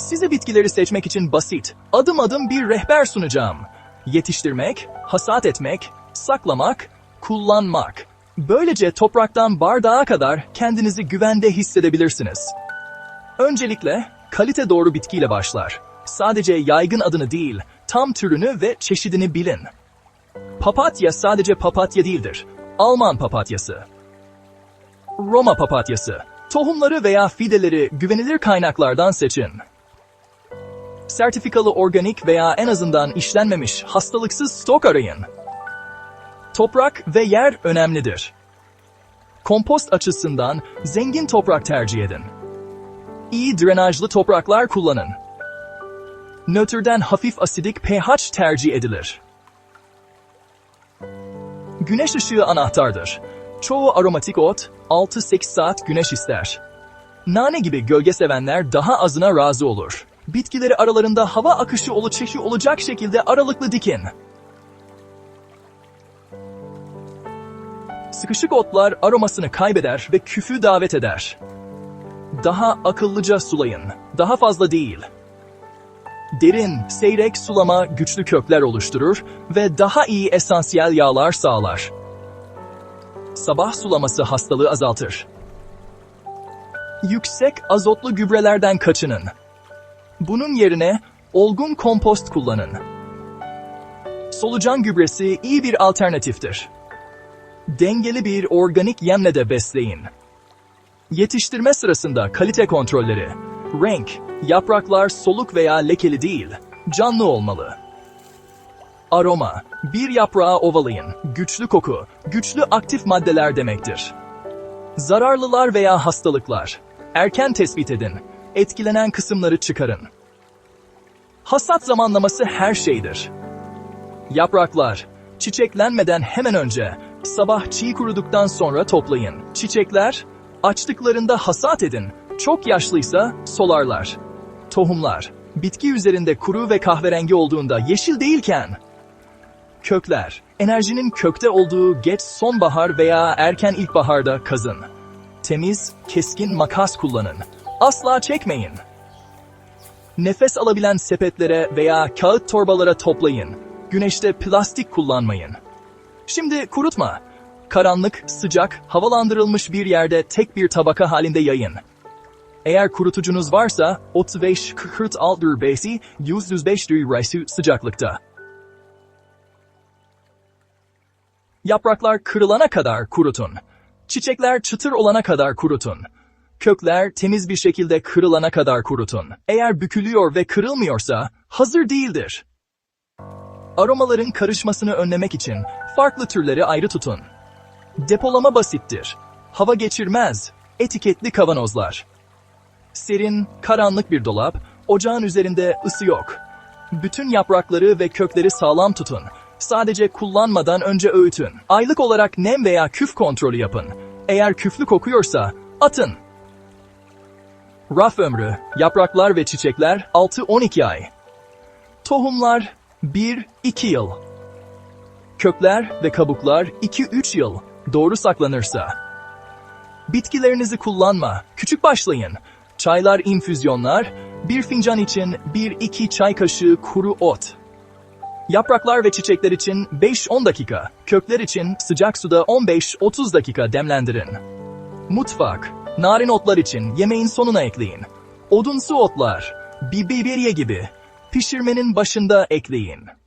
Size bitkileri seçmek için basit, adım adım bir rehber sunacağım. Yetiştirmek, hasat etmek, saklamak, kullanmak. Böylece topraktan bardağa kadar kendinizi güvende hissedebilirsiniz. Öncelikle kalite doğru bitkiyle başlar. Sadece yaygın adını değil, tam türünü ve çeşidini bilin. Papatya sadece papatya değildir. Alman papatyası. Roma papatyası. Tohumları veya fideleri güvenilir kaynaklardan seçin. Sertifikalı organik veya en azından işlenmemiş hastalıksız stok arayın. Toprak ve yer önemlidir. Kompost açısından zengin toprak tercih edin. İyi drenajlı topraklar kullanın. Nötrden hafif asidik pH tercih edilir. Güneş ışığı anahtardır. Çoğu aromatik ot 6-8 saat güneş ister. Nane gibi gölge sevenler daha azına razı olur. Bitkileri aralarında hava akışı olacak olacak şekilde aralıklı dikin. Sıkışık otlar aromasını kaybeder ve küfü davet eder. Daha akıllıca sulayın. Daha fazla değil. Derin, seyrek sulama güçlü kökler oluşturur ve daha iyi esansiyel yağlar sağlar. Sabah sulaması hastalığı azaltır. Yüksek azotlu gübrelerden kaçının. Bunun yerine olgun kompost kullanın. Solucan gübresi iyi bir alternatiftir. Dengeli bir organik yemle de besleyin. Yetiştirme sırasında kalite kontrolleri. Renk, yapraklar soluk veya lekeli değil, canlı olmalı. Aroma, bir yaprağı ovalayın, güçlü koku, güçlü aktif maddeler demektir. Zararlılar veya hastalıklar, erken tespit edin, etkilenen kısımları çıkarın. Hasat zamanlaması her şeydir. Yapraklar, çiçeklenmeden hemen önce, sabah çiğ kuruduktan sonra toplayın. Çiçekler, açtıklarında hasat edin. Çok yaşlıysa solarlar. Tohumlar, bitki üzerinde kuru ve kahverengi olduğunda yeşil değilken, Kökler, enerjinin kökte olduğu geç sonbahar veya erken ilkbaharda kazın. Temiz, keskin makas kullanın. Asla çekmeyin. Nefes alabilen sepetlere veya kağıt torbalara toplayın. Güneşte plastik kullanmayın. Şimdi kurutma. Karanlık, sıcak, havalandırılmış bir yerde tek bir tabaka halinde yayın. Eğer kurutucunuz varsa 35-46 besi 105 derece sıcaklıkta. Yapraklar kırılana kadar kurutun. Çiçekler çıtır olana kadar kurutun. Kökler temiz bir şekilde kırılana kadar kurutun. Eğer bükülüyor ve kırılmıyorsa hazır değildir. Aromaların karışmasını önlemek için farklı türleri ayrı tutun. Depolama basittir. Hava geçirmez. Etiketli kavanozlar. Serin, karanlık bir dolap, ocağın üzerinde ısı yok. Bütün yaprakları ve kökleri sağlam tutun. Sadece kullanmadan önce öğütün. Aylık olarak nem veya küf kontrolü yapın. Eğer küflü kokuyorsa atın. Raf ömrü, yapraklar ve çiçekler 6-12 ay. Tohumlar 1-2 yıl. Kökler ve kabuklar 2-3 yıl. Doğru saklanırsa. Bitkilerinizi kullanma. Küçük başlayın. Çaylar infüzyonlar, bir fincan için 1-2 çay kaşığı kuru ot. Yapraklar ve çiçekler için 5-10 dakika, kökler için sıcak suda 15-30 dakika demlendirin. Mutfak, narin otlar için yemeğin sonuna ekleyin. Odunsu otlar, biberiye gibi pişirmenin başında ekleyin.